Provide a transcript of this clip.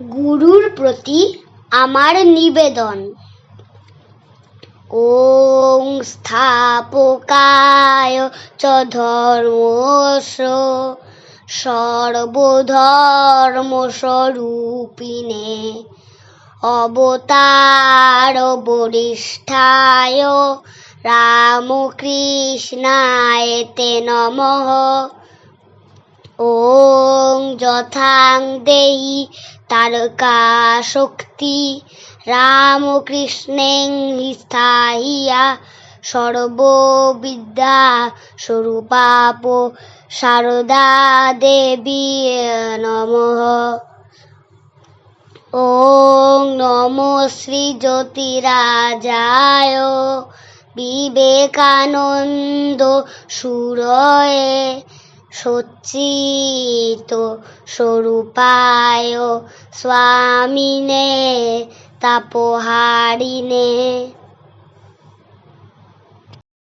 গুরুর প্রতি আমার নিবেদন। ওং স্থাপকায় চ ধর্মস্য সর্বধর্মস্বরূপিণে অবতার বরিষ্ঠায় রামকৃষ্ণায় তে নমঃ। ওং যথাং দেহি তারকা শক্তি রামকৃষ্ণেং স্থাহিয়া সর্ববিদ্যা স্বরূপাপ সারদা দেবী নমঃ। ওং নমো শ্রী জ্যোতিরাজায় বিবেকানন্দ সুরয়ে সচ্চিত স্বরূপায় স্বামিনে তাপহারিণে।